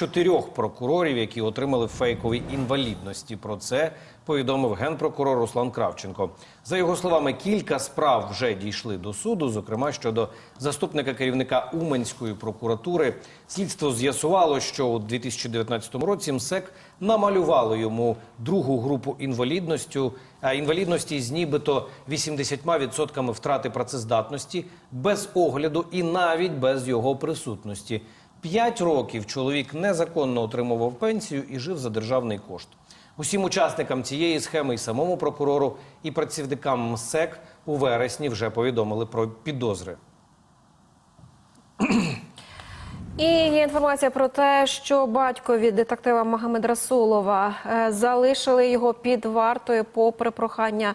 чотирьох прокурорів, які отримали фейкові інвалідності. Про це повідомив генпрокурор Руслан Кравченко. За його словами, кілька справ вже дійшли до суду, зокрема щодо заступника керівника Уманської прокуратури. Слідство з'ясувало, що у 2019 році МСЕК намалювало йому другу групу інвалідності, інвалідності з нібито 80% втрати працездатності без огляду і навіть без його присутності. П'ять років чоловік незаконно отримував пенсію і жив за державний кошт. Усім учасникам цієї схеми і самому прокурору і працівникам МСЕК у вересні вже повідомили про підозри. І є інформація про те, що батькові детектива Магомед Расулова е, залишили його під вартою попри прохання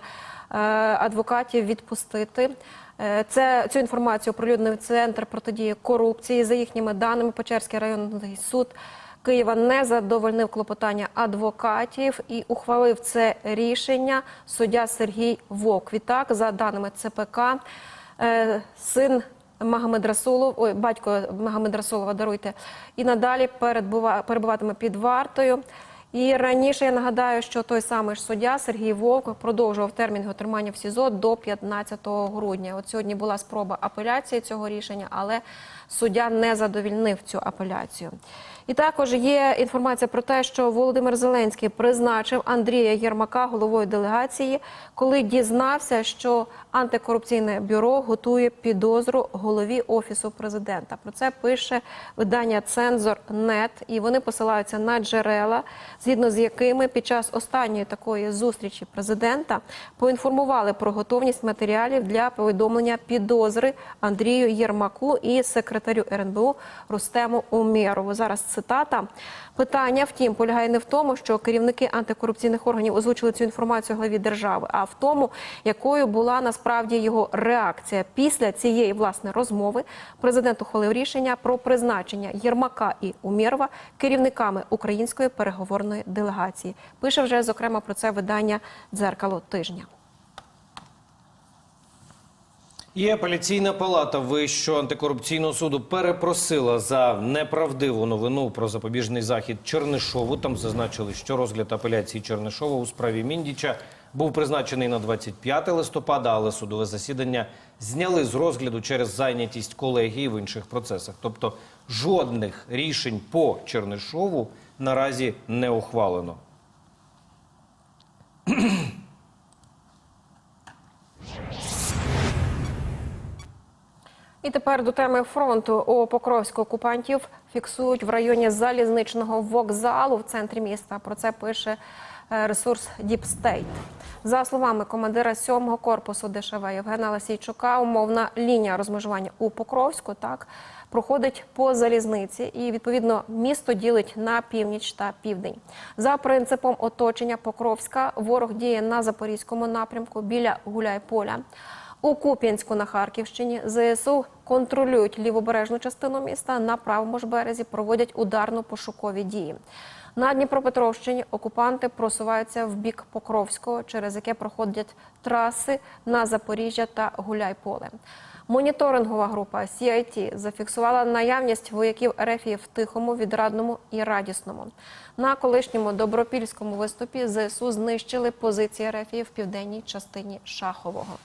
е, адвокатів відпустити. Е, Це цю інформацію оприлюднив центр протидії корупції. За їхніми даними, Печерський районний суд Києва не задовольнив клопотання адвокатів і ухвалив це рішення суддя Сергій Вок. Відтак, за даними ЦПК, син Магомед Расулов, ой, батько Магомед Расулова, даруйте, і надалі перебуватиме під вартою. І раніше я нагадаю, що той самий ж суддя Сергій Вовк продовжував термін його тримання в СІЗО до 15 грудня. От сьогодні була спроба апеляції цього рішення, але суддя не задовільнив цю апеляцію. І також є інформація про те, що Володимир Зеленський призначив Андрія Єрмака головою делегації, коли дізнався, що антикорупційне бюро готує підозру голові офісу президента. Про це пише видання Цензор.нет, і вони посилаються на джерела, згідно з якими під час останньої такої зустрічі президента поінформували про готовність матеріалів для повідомлення підозри Андрію Єрмаку і секретарю РНБУ Рустему Умєрову. Зараз цитата. Питання, втім, полягає не в тому, що керівники антикорупційних органів озвучили цю інформацію главі держави, а в тому, якою була насправді його реакція. Після цієї власне розмови президент ухвалив рішення про призначення Єрмака і Умєрова керівниками української переговорної делегації. Пише вже зокрема про це видання дзеркало тижня. І апеляційна палата Вищого антикорупційного суду перепросила за неправдиву новину про запобіжний захід Чернишову. Там зазначили, що розгляд апеляції Чернишова у справі Міндіча був призначений на 25 листопада, але судове засідання зняли з розгляду через зайнятість колегії в інших процесах. Тобто жодних рішень по Чернишову наразі не ухвалено. І тепер до теми фронту у Покровську окупантів фіксують в районі залізничного вокзалу в центрі міста. Про це пише е, ресурс State. За словами командира 7-го корпусу ДШВ Євгена Ласійчука, умовна лінія розмежування у Покровську так проходить по залізниці, і відповідно місто ділить на північ та південь. За принципом оточення Покровська ворог діє на запорізькому напрямку біля Гуляйполя. У Куп'янську на Харківщині ЗСУ контролюють лівобережну частину міста. На правому ж березі проводять ударно-пошукові дії. На Дніпропетровщині окупанти просуваються в бік Покровського, через яке проходять траси на Запоріжжя та Гуляйполе. Моніторингова група CIT зафіксувала наявність вояків РФ в Тихому, Відрадному і Радісному. На колишньому добропільському виступі ЗСУ знищили позиції РФ в південній частині Шахового.